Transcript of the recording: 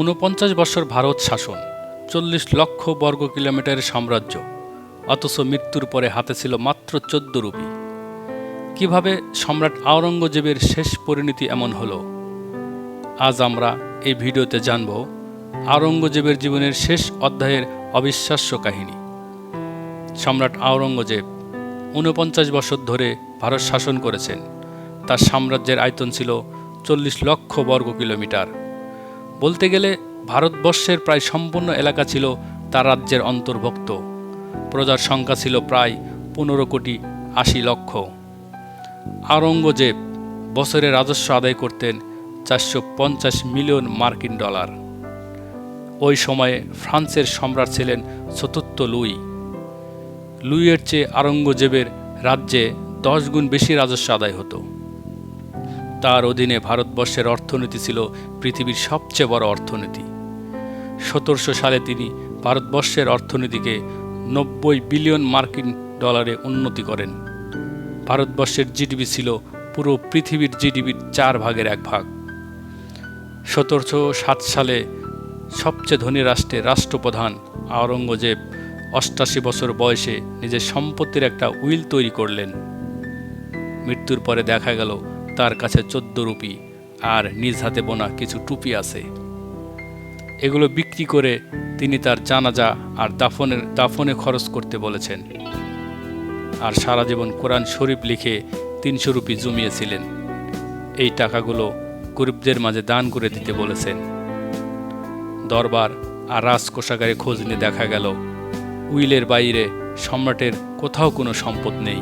ঊনপঞ্চাশ বছর ভারত শাসন, চল্লিশ লক্ষ বর্গ কিলোমিটারের সাম্রাজ্য, অথচ মৃত্যুর পরে হাতে ছিল মাত্র চোদ্দ রুপি। কীভাবে সম্রাট আওরঙ্গজেবের শেষ পরিণতি এমন হলো? আজ আমরা এই ভিডিওতে জানব আওরঙ্গজেবের জীবনের শেষ অধ্যায়ের অবিশ্বাস্য কাহিনী। সম্রাট আওরঙ্গজেব ঊনপঞ্চাশ বছর ধরে ভারত শাসন করেছেন। তার সাম্রাজ্যের আয়তন ছিল চল্লিশ লক্ষ বর্গ কিলোমিটার। বলতে গেলে ভারতবর্ষের প্রায় সম্পূর্ণ এলাকা ছিল তার রাজ্যের অন্তর্ভুক্ত। প্রজার সংখ্যা ছিল প্রায় পনেরো কোটি আশি লক্ষ। আওরঙ্গজেব বছরে রাজস্ব আদায় করতেন চারশো পঞ্চাশ মিলিয়ন মার্কিন ডলার। ওই সময়ে ফ্রান্সের সম্রাট ছিলেন চতুর্থ লুই। লুইয়ের চেয়ে আরঙ্গজেবের রাজ্যে দশ গুণ বেশি রাজস্ব আদায় হতো। তার অধীনে ভারতবর্ষের অর্থনীতি ছিল পৃথিবীর সবচেয়ে বড় অর্থনীতি। সতেরোশো সালে তিনি ভারতবর্ষের অর্থনীতিকে নব্বই বিলিয়ন মার্কিন ডলারে উন্নতি করেন। ভারতবর্ষের জিডিপি ছিল পুরো পৃথিবীর জিডিপির চার ভাগের এক ভাগ। সতেরোশো সাত সালে সবচেয়ে ধনী রাষ্ট্রে রাষ্ট্রপ্রধান আওরঙ্গজেব অষ্টাশি বছর বয়সে নিজের সম্পত্তির একটা উইল তৈরি করলেন। মৃত্যুর পরে দেখা গেল তার কাছে চোদ্দ রুপি আর নিজ হাতে বোনা কিছু টুপি আছে। এগুলো বিক্রি করে তিনি তার জানাজা আর দাফনের, দাফনে খরচ করতে বলেছেন। আর সারা জীবন কোরআন শরীফ লিখে তিনশো রুপি জমিয়েছিলেন। এই টাকাগুলো গরিবদের মাঝে দান করে দিতে বলেছেন। দরবার আর রাজকোষাগারে খোঁজ নিয়ে দেখা গেল, উইলের বাইরে সম্রাটের কোথাও কোনো সম্পদ নেই।